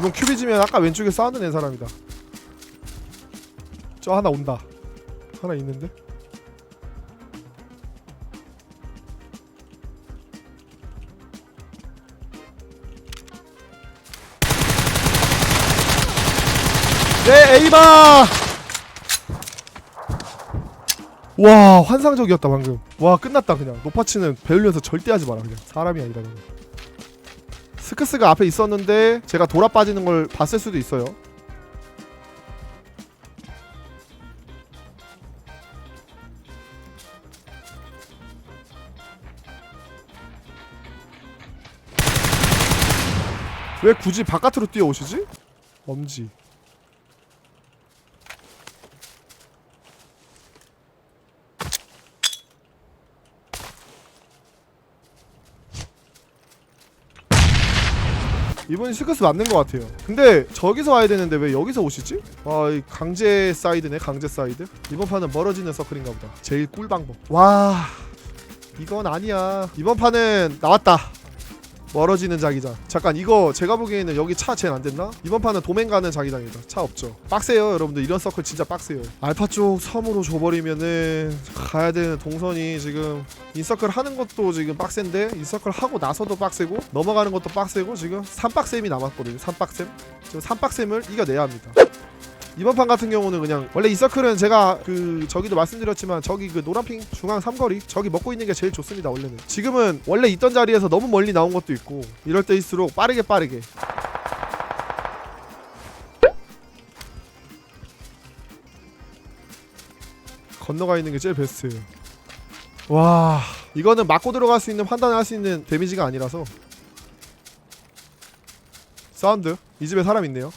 이번 큐비지면 아까 왼쪽에 싸우는 애 사람이다. 저 하나 온다. 하나 있는데? 네 에이마 와 환상적이었다 방금. 와 끝났다 그냥. 높아치는 배울려서 절대 하지 마라 그냥. 사람이 아니다 그냥 스크스가 앞에 있었는데 제가 돌아 빠지는 걸 봤을 수도 있어요 왜 굳이 바깥으로 뛰어오시지? 엄지 이번이 스크스 맞는 것 같아요. 근데 저기서 와야 되는데 왜 여기서 오시지? 와, 이 강제 사이드네, 강제 사이드. 이번 판은 멀어지는 서클인가 보다. 제일 꿀 방법. 와, 이건 아니야. 이번 판은 나왔다. 멀어지는 자기장. 잠깐 이거 제가 보기에는 여기 차 제일 안 됐나? 이번 판은 도맨 가는 자기장이다. 차 없죠. 빡세요, 여러분들. 이런 서클 진짜 빡세요. 알파 쪽 섬으로 줘버리면은 가야 되는 동선이 지금 인서클 하는 것도 지금 빡센데 인서클 하고 나서도 빡세고 넘어가는 것도 빡세고 지금 3빡셈이 남았거든요 3빡셈 지금 3빡셈을 이겨내야 합니다 이번 판 같은 경우는 그냥 원래 인서클은 제가 그 저기도 말씀드렸지만 저기 그 노란핑 중앙 삼거리 저기 먹고 있는 게 제일 좋습니다 원래는. 지금은 원래 있던 자리에서 너무 멀리 나온 것도 있고 이럴 때일수록 빠르게 빠르게. 건너가 있는 게 제일 베스트예요 와 이거는 맞고 들어갈 수 있는 판단을 할 수 있는 데미지가 아니라서. 사운드? 이 집에 사람 있네요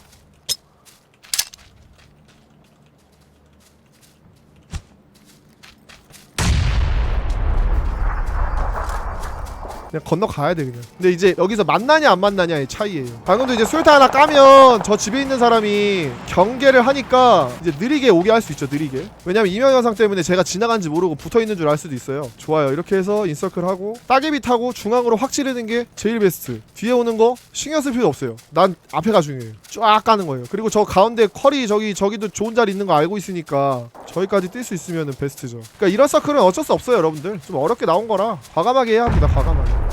그냥 건너가야 돼 그냥. 근데 이제 여기서 만나냐 안 만나냐의 차이예요. 방금도 이제 수류탄 하나 까면 저 집에 있는 사람이 경계를 하니까 이제 느리게 오게 할 수 있죠 느리게. 왜냐면 이명 현상 때문에 제가 지나간지 모르고 붙어있는 줄 알 수도 있어요. 좋아요. 이렇게 해서 인서클 하고 따개비 타고 중앙으로 확 찌르는 게 제일 베스트. 뒤에 오는 거 신경 쓸 필요 없어요. 난 앞에가 중요해요. 쫙 가는 거예요. 그리고 저 가운데 컬이 저기 저기도 좋은 자리 있는 거 알고 있으니까 저기까지 뛸 수 있으면 베스트죠. 그러니까 이런 서클은 어쩔 수 없어요 여러분들. 좀 어렵게 나온 거라 과감하게 해야 합니다 과감하게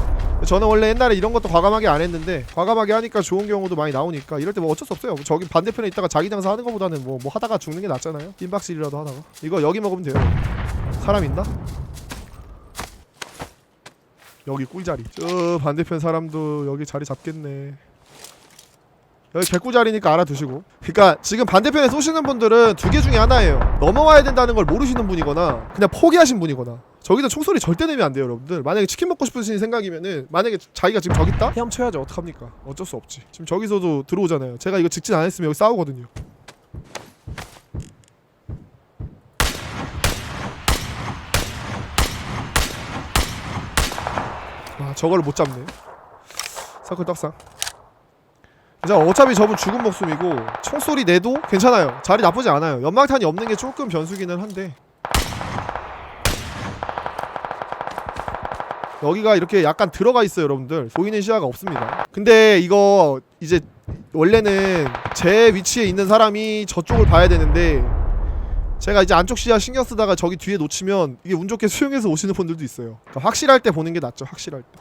저는 원래 옛날에 이런 것도 과감하게 안 했는데 과감하게 하니까 좋은 경우도 많이 나오니까 이럴 때 뭐 어쩔 수 없어요. 저기 반대편에 있다가 자기 장사 하는 것보다는 뭐, 뭐 하다가 죽는 게 낫잖아요. 빈박질이라도 하다가. 이거 여기 먹으면 돼요. 사람 있나? 여기 꿀자리. 저 반대편 사람도 여기 자리 잡겠네. 여기 개꿀자리니까 알아두시고. 그니까 지금 반대편에 쏘시는 분들은 두 개 중에 하나예요. 넘어와야 된다는 걸 모르시는 분이거나 그냥 포기하신 분이거나 저기서 총소리 절대 내면 안 돼요 여러분들. 만약에 치킨 먹고 싶으신 생각이면은 만약에 자기가 지금 저기 있다? 헤엄쳐야죠. 어떡합니까? 어쩔 수 없지. 지금 저기서도 들어오잖아요. 제가 이거 직진 안 했으면 여기 싸우거든요. 아 저거를 못 잡네. 서클 떡상. 자 어차피 저분 죽은 목숨이고 총소리 내도 괜찮아요. 자리 나쁘지 않아요. 연막탄이 없는 게 조금 변수기는 한데 여기가 이렇게 약간 들어가 있어요 여러분들. 보이는 시야가 없습니다. 근데 이거 이제 원래는 제 위치에 있는 사람이 저쪽을 봐야 되는데 제가 이제 안쪽 시야 신경 쓰다가 저기 뒤에 놓치면 이게 운 좋게 수용해서 오시는 분들도 있어요. 그러니까 확실할 때 보는 게 낫죠 확실할 때.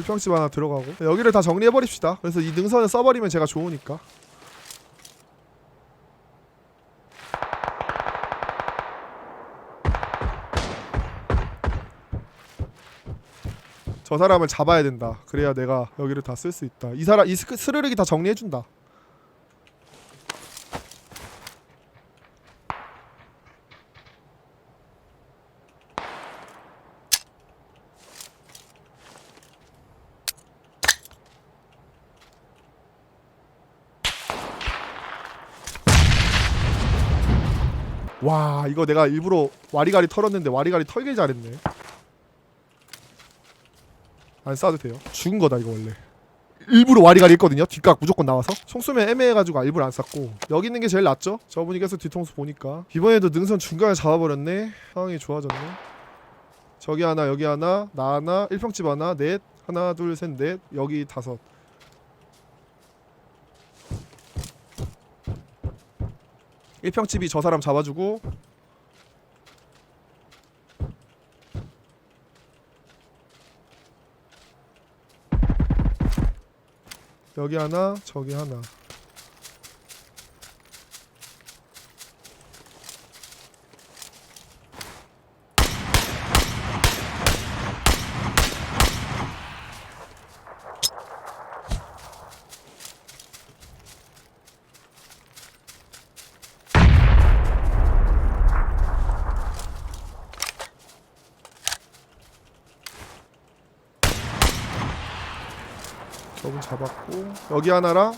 1평집 하나 들어가고. 여기를 다 정리해버립시다. 그래서 이 능선을 써버리면 제가 좋으니까 저 사람을 잡아야 된다. 그래야 내가 여기를 다 쓸 수 있다. 이 사람 이 스크, 스르륵이 다 정리해 준다. 와 이거 내가 일부러 와리가리 털었는데 와리가리 털길 잘했네 안 쏴도 돼요. 죽은 거다 이거 원래. 일부러 와리가리 했거든요. 뒷각 무조건 나와서. 총 쏘면 애매해가지고 일부러 안 쐈고. 여기 있는 게 제일 낫죠? 저분이 계속 뒤통수 보니까. 이번에도 능선 중간에 잡아버렸네. 상황이 좋아졌네. 저기 하나 여기 하나 나 하나 1평집 하나 넷 하나 둘 셋 넷 여기 다섯. 일평집이 저 사람 잡아주고 여기 하나 저기 하나 저분 잡았고 여기 하나랑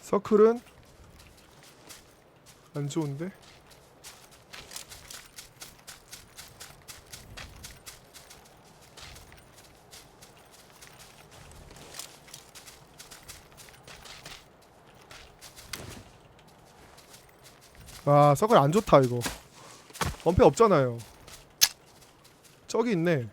서클은 안 좋은데 아 서클 안 좋다 이거. 엄폐 없잖아요. 저기 있네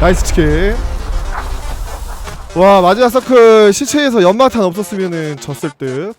나이스 치킨. 와 마지막 서클 시체에서 연막탄 없었으면은 졌을 듯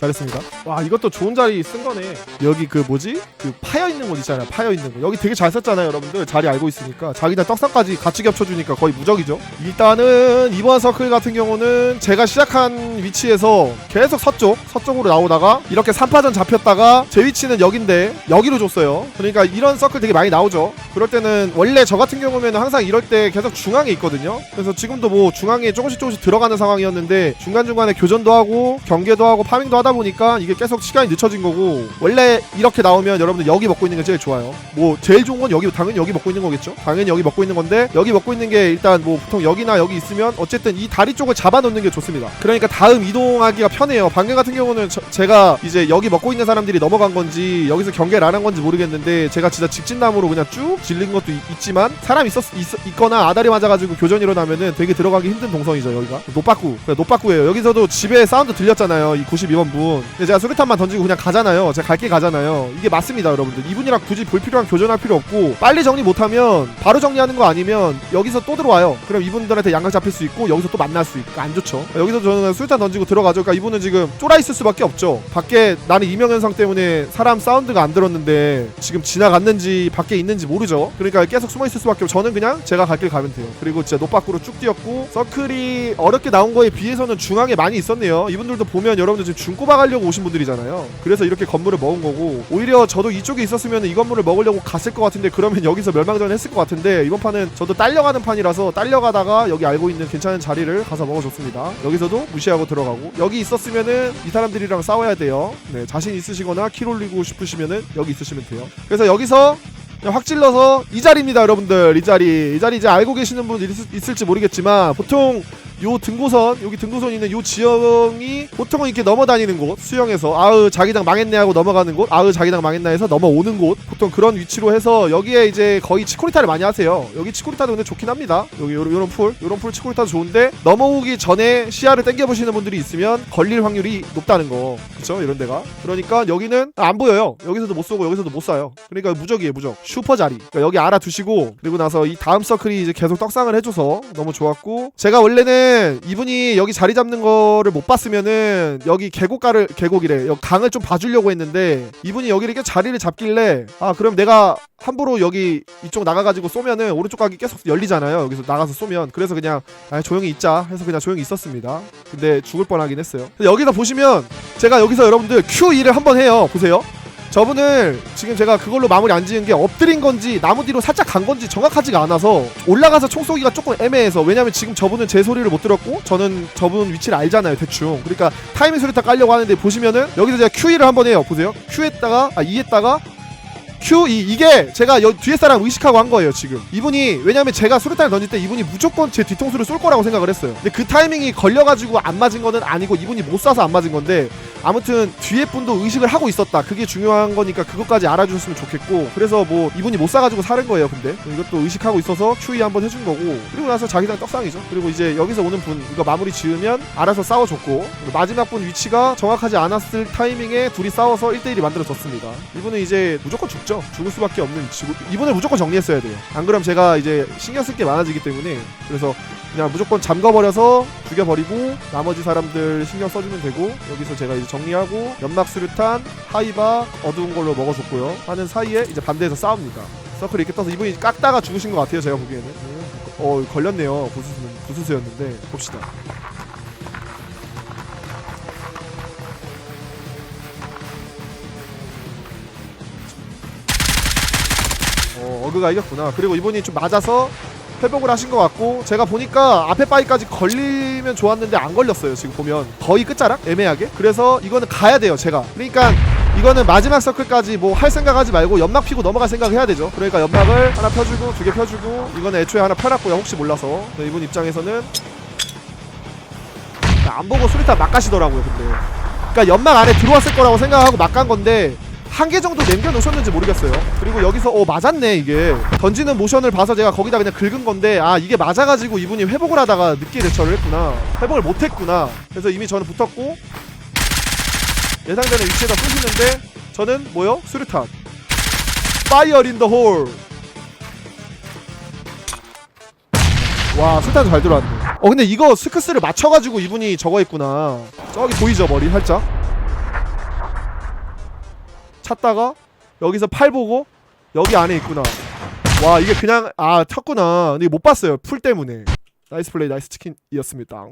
잘했습니다. 와 이것도 좋은 자리 쓴 거네. 여기 그 뭐지? 그 파여 있는 곳 있잖아요. 파여 있는 곳. 여기 되게 잘 썼잖아요 여러분들. 자리 알고 있으니까. 자기다 떡상까지 같이 겹쳐주니까 거의 무적이죠. 일단은 이번 서클 같은 경우는 제가 시작한 위치에서 계속 서쪽 서쪽으로 나오다가 이렇게 3파전 잡혔다가 제 위치는 여긴데 여기로 줬어요. 그러니까 이런 서클 되게 많이 나오죠. 그럴 때는 원래 저 같은 경우면 항상 이럴 때 계속 중앙에 있거든요. 그래서 지금도 뭐 중앙에 조금씩 조금씩 들어가는 상황이었는데 중간 중간에 교전도 하고 경계도 하고 파밍도 하다 보니까 이게 계속 시간이 늦춰진 거고 원래 이렇게 나오면 여러분들 여기 먹고 있는 게 제일 좋아요. 뭐 제일 좋은 건 여기 당연히 여기 먹고 있는 거겠죠? 당연히 여기 먹고 있는 건데 여기 먹고 있는 게 일단 뭐 보통 여기나 여기 있으면 어쨌든 이 다리 쪽을 잡아놓는 게 좋습니다. 그러니까 다음 이동하기가 편해요. 방금 같은 경우는 저- 제가 이제 여기 먹고 있는 사람들이 넘어간 건지 여기서 경계를 안 한 건지 모르겠는데 제가 진짜 직진남으로 그냥 쭉 질린 것도 있, 지만 사람 있었 있, 있거나 아다리 맞아가지고 교전 일어나면은 되게 들어가기 힘든 동선이죠 여기가. 노빠꾸. 노빠꾸예요. 여기서도 집에 사운드 들렸잖아요. 이 92번 분. 제가 수류탄만 던지고 그냥 가잖아요. 제가 갈길 가잖아요. 이게 맞습니다 여러분들. 이분이랑 굳이 볼 필요한 교전할 필요 없고 빨리 정리 못하면 바로 정리하는 거 아니면 여기서 또 들어와요. 그럼 이분들한테 양각 잡힐 수 있고 여기서 또 만날 수 있고 안 좋죠. 여기서 저는 수류탄 던지고 들어가죠. 그러니까 이분은 지금 쫄아 있을 수밖에 없죠. 밖에 나는 이명현상 때문에 사람 사운드가 안 들었는데 지금 지나갔는지 밖에 있는지 모르죠. 그러니까 계속 숨어 있을 수밖에 없고 저는 그냥 제가 갈 길 가면 돼요. 그리고 진짜 노 밖으로 쭉 뛰었고 서클이 어렵게 나온 거에 비해서는 중앙에 많이 있었네요. 이분들도 보면 여러분들 지금 중 하려고 오신 분들이잖아요. 그래서 이렇게 건물을 먹은 거고 오히려 저도 이쪽에 있었으면 이 건물을 먹으려고 갔을 것 같은데 그러면 여기서 멸망전 했을 것 같은데 이번 판은 저도 딸려가는 판이라서 딸려가다가 여기 알고 있는 괜찮은 자리를 가서 먹어줬습니다. 여기서도 무시하고 들어가고 여기 있었으면은 이 사람들이랑 싸워야 돼요. 네 자신 있으시거나 킬 올리고 싶으시면은 여기 있으시면 돼요. 그래서 여기서 확 찔러서 이 자리입니다 여러분들. 이 자리. 이 자리 이제 알고 계시는 분 있, 있을지 모르겠지만 보통 요 등고선 여기 등고선 있는 요 지형이 보통은 이렇게 넘어다니는 곳 수영에서. 아으 자기당 망했네 하고 넘어가는 곳 아으 자기당 망했나 해서 넘어오는 곳. 보통 그런 위치로 해서 여기에 이제 거의 치코리타를 많이 하세요. 여기 치코리타도 근데 좋긴 합니다. 여기 요런, 요런 풀 요런 풀 치코리타도 좋은데 넘어오기 전에 시야를 당겨보시는 분들이 있으면 걸릴 확률이 높다는 거. 그쵸? 이런 데가. 그러니까 여기는 안 보여요. 여기서도 못 쏘고 여기서도 못 쏴요. 그러니까 무적이에요 무적. 슈퍼 자리. 그러니까 여기 알아두시고 그리고 나서 이 다음 서클이 이제 계속 떡상을 해줘서 너무 좋았고 제가 원래는 이분이 여기 자리 잡는 거를 못 봤으면은 여기 계곡가를 계곡이래. 여기 강을 좀 봐주려고 했는데 이분이 여기 이렇게 자리를 잡길래 아 그럼 내가 함부로 여기 이쪽 나가가지고 쏘면은 오른쪽 각이 계속 열리잖아요. 여기서 나가서 쏘면. 그래서 그냥 아 조용히 있자 해서 그냥 조용히 있었습니다. 근데 죽을 뻔하긴 했어요. 여기서 보시면 제가 여기서 여러분들 Q2를 한번 해요. 보세요 저분을 지금 제가 그걸로 마무리 안 지은 게 엎드린 건지 나무 뒤로 살짝 간 건지 정확하지가 않아서 올라가서 총 쏘기가 조금 애매해서 왜냐면 지금 저분은 제 소리를 못 들었고 저는 저분 위치를 알잖아요 대충. 그러니까 타이밍 소리타 깔려고 하는데 보시면은 여기서 제가 Q2를 한번 해요. 보세요. Q했다가 아 E 했다가 Q2 이게 제가 여, 뒤에 사람 의식하고 한 거예요 지금. 이분이 왜냐면 제가 수류탄을 던질 때 이분이 무조건 제 뒤통수를 쏠 거라고 생각을 했어요. 근데 그 타이밍이 걸려가지고 안 맞은 거는 아니고 이분이 못 쏴서 안 맞은 건데 아무튼 뒤에 분도 의식을 하고 있었다. 그게 중요한 거니까 그것까지 알아주셨으면 좋겠고 그래서 뭐 이분이 못 쏴가지고 사는 거예요 근데. 이것도 의식하고 있어서 Q2 한번 해준 거고. 그리고 나서 자기장 떡상이죠. 그리고 이제 여기서 오는 분 이거 마무리 지으면 알아서 싸워줬고 마지막 분 위치가 정확하지 않았을 타이밍에 둘이 싸워서 1대1이 만들어졌습니다. 이분은 이제 무조건 죽죠. 죽을 수밖에 없는 위치고 이분을 무조건 정리했어야 돼요. 안 그럼 제가 이제 신경 쓸 게 많아지기 때문에. 그래서 그냥 무조건 잠궈버려서 죽여버리고 나머지 사람들 신경 써주면 되고 여기서 제가 이제 정리하고 연막 수류탄 하이바 어두운 걸로 먹어줬고요. 하는 사이에 이제 반대에서 싸웁니다. 서클 이렇게 떠서 이분이 깎다가 죽으신 것 같아요 제가 보기에는. 어 걸렸네요 부수수는 부수수였는데. 봅시다. 어 어그가 이겼구나. 그리고 이분이 좀 맞아서 회복을 하신 것 같고 제가 보니까 앞에 바위까지 걸리면 좋았는데 안 걸렸어요 지금 보면. 거의 끝자락? 애매하게? 그래서 이거는 가야 돼요 제가. 그러니까 이거는 마지막 서클까지 뭐 할 생각하지 말고 연막 피고 넘어갈 생각 해야 되죠. 그러니까 연막을 하나 펴주고 두 개 펴주고 이거는 애초에 하나 펴놨고요 혹시 몰라서. 이분 입장에서는 안 보고 수리탄 막 가시더라고요 근데. 그러니까 연막 안에 들어왔을 거라고 생각하고 막 간 건데 한 개 정도 남겨 놓으셨는지 모르겠어요. 그리고 여기서 어 맞았네 이게 던지는 모션을 봐서 제가 거기다 그냥 긁은 건데 아 이게 맞아가지고 이분이 회복을 하다가 늦게 대처를 했구나. 회복을 못했구나. 그래서 이미 저는 붙었고 예상되는 위치에다 쏘시는데 저는 뭐요? 수류탄. 파이어 인더 홀. 와 수탄 잘 들어왔네. 어 근데 이거 스크스를 맞춰가지고 이분이 저거 했구나. 저기 보이죠 머리 살짝. 찾다가 여기서 팔 보고 여기 안에 있구나. 와 이게 그냥 아 쳤구나. 근데 못 봤어요 풀 때문에. 나이스 플레이 나이스 치킨이었습니다.